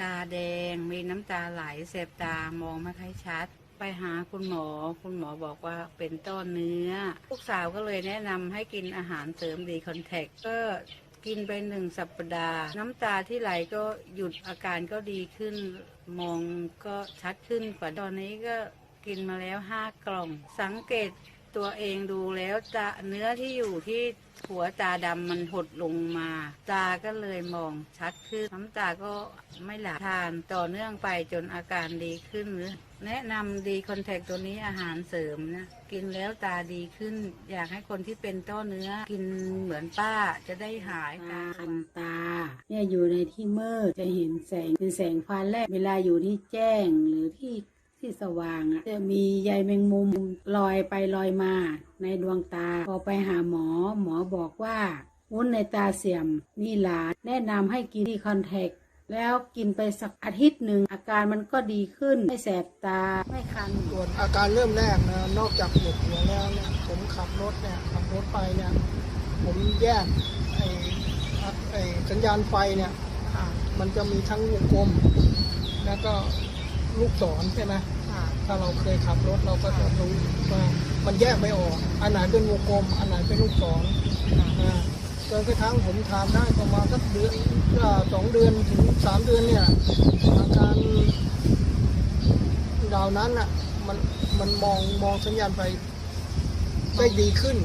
ตาแดงมีน้ำตาไหลเสบตามองไม่ค่อยชัด ไปหาคุณหมอ คุณหมอบอกว่าเป็นต้อเนื้อ ลูกสาวก็เลยแนะนำให้กินอาหารเสริมดีคอนแทคก็กินไปหนึ่งสัปดาห์ น้ำตาที่ไหลก็หยุดอาการก็ดีขึ้น มองก็ชัดขึ้นกว่าตอนนี้ก็กินมาแล้วห้ากล่อง สังเกตตัวเองดูแล้วตาเนื้อที่อยู่ที่ หัวตาดำมันหดลงมา ตาก็เลยมองชัดขึ้นน้ำตาก็ไม่หลาทานต่อเนื่องไปจนอาการดีขึ้นหรือแนะนำดีคอนแทคตัวนี้อาหารเสริมนะ กินแล้วตาดีขึ้น อยากให้คนที่เป็นต้อเนื้อ กินเหมือนป้าจะได้หายตาคันตา เนี่ยอยู่ในที่มืดจะเห็นแสงเป็นแสงไฟแรกเวลาอยู่ที่แจ้งหรือที่ สว่างอะจะมีใยแมงมุมลอยไปลอยมาในดวงตา พอไปหาหมอ หมอบอกว่าวุ้นในตาเสื่อมนี่หลานแนะนำให้กินที่คอนแทคแล้วกินไปสักอาทิตย์หนึ่งอาการมันก็ดีขึ้น ไม่แสบตาไม่คันส่วนอาการเริ่มแรกนะนอกจากปวดหัวแล้วเนี่ยผมขับรถเนี่ยขับรถไปเนี่ยผมแยกไอ้ไอ้สัญญาณไฟเนี่ยมันจะมีทั้งวงกลม แล้วก็ ลูกศรใช่ไหมถ้าเราเคยขับรถเราก็จะรู้ว่ามันแยกไม่ออก อันไหนเป็นวงกลม อันไหนเป็นลูกศรนะจนกระทั่งผมทานได้ประมาณสักเดือนอ่าสองเดือนถึงสามเดือนเนี่ยอาการดาวนั้นอะมันมันมองมองสัญญาณไฟได้ดีขึ้น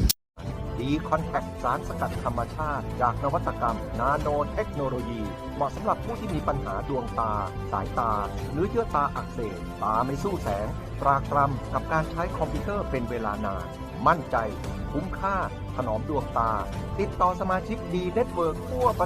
ดีคอนแทคสารสกัดธรรมชาติ จากนวัตกรรม นาโนเทคโนโลยี เหมาะสำหรับผู้ที่มีปัญหาดวงตา สายตา หรือเยื่อตาอักเสบตาไม่สู้แสง ตรากรำกับการใช้คอมพิวเตอร์เป็นเวลานาน มั่นใจ คุ้มค่า ถนอมดวงตา ติดต่อสมาชิกดีเน็ตเวิร์กทั่วประเทศ